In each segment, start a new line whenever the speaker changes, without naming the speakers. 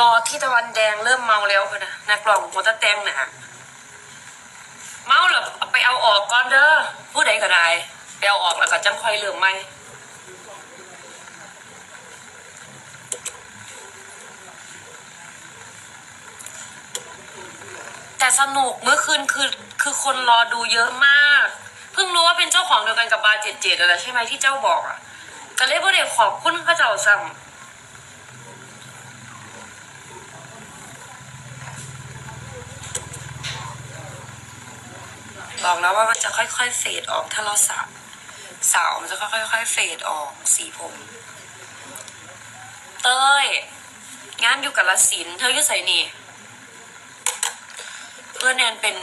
รอที่ตะวันแดงเริ่มเมาแล้วพะนะนักร้องหัวตะแตงน่ะเมาหรอไปเอาออกก่อนเด้อผู้ใดก็ได้ไปเอาออกแล้วก็จังค่อยเริ่มใหม่แต่สนุกเมื่อคืนคือคือคนรอดูเยอะมาก เพิ่งรู้ว่าเป็นเจ้าของเดียวกันกับบาร์เจ็ดเจ็ดอะไรใช่ไหมที่เจ้าบอกอะก็เลยบ่ได้ขอบคุณพระเจ้าซ้ำ บอกแล้วว่ามันจะค่อยๆเฟดออกถ้าเราสระสาวมันจะค่อยๆเฟดออกสีผม เต้ย งานอยู่กับละสินเธออยู่ใส่นี่ เพื่อนแอนเป็น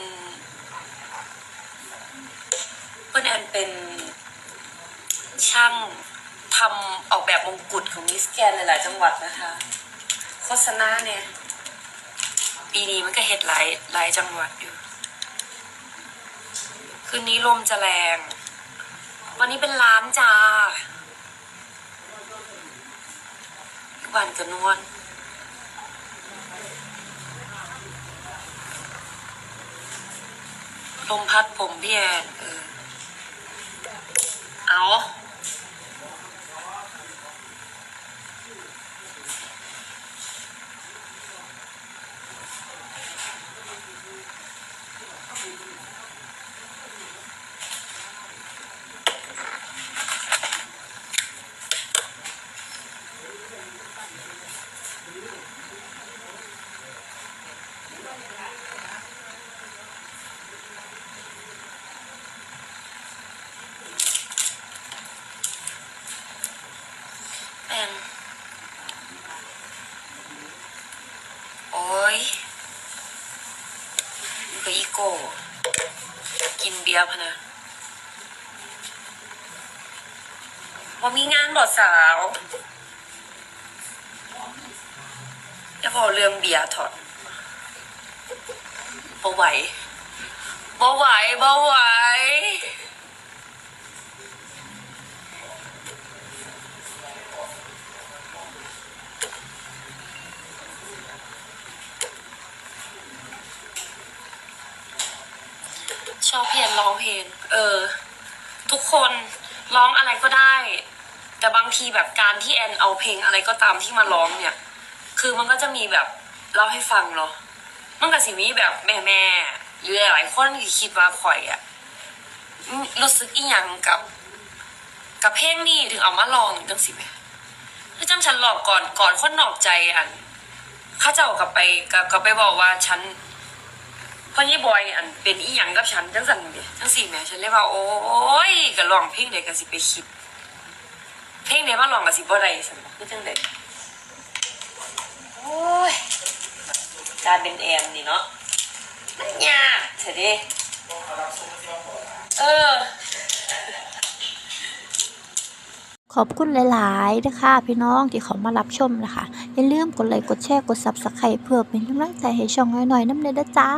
เพื่อนแอนเป็นช่างทำออกแบบมงกุฎของมิสแกนหลายๆจังหวัดนะคะ โฆษณาเนี่ย ปีนี้มันก็เห็ดหลายหลายจังหวัดอยู่ คืนนี้ลมจะแรง วันนี้เป็นล้านจ้าวันกับนวลลมพัดผมพี่แอนเออเอา แอนโอ้ยอยู่กับอีโก้ กินเบียร์พะนะว่ามีงานบอดสาวอย่าบอเรื่องเบียร์ถอด บ่ไหวบ่ไหวบ่ไหวชอบเพลงร้องเพลง เออ ทุกคนร้องอะไรก็ได้ แต่บางทีแบบการที่แอนเอาเพลงอะไรก็ตามที่มาร้องเนี่ย คือมันก็จะมีแบบเล่าให้ฟังเนาะ มันก็สิมีแบบแม่แม่หรือหลายคนที่คิดว่าข่อยอะรู้สึกอีหยังกับกับเพลงนี้ถึงเอามาลองจังสิแม่คือจำฉันหลอกก่อนก่อนคนนอกใจอันข้าเจ้ากลับไปกลับกลับไปบอกว่าฉันเพราะยี่บอยอันเป็นอีหยังกับฉันจังสันเดจังสี่แม่ฉันเลยว่า โอ้ยก็ลองเพลงใดก็สิไปคิด เพลงไหนมาลองก็สิบ่ได้สันกคือจังไดโอ้ยกาเป็นแอมนี่เนาะมันยากเถอะดิเออ
ขอบคุณหลายๆนะคะพี่น้องที่เขามารับชมนะคะ อย่าลืมกดไลค์กดแชร์กดซับสไครต์เพื่อเป็นกำลังใจให้ช่องน้อยๆน้ำเนยเด้อจ้า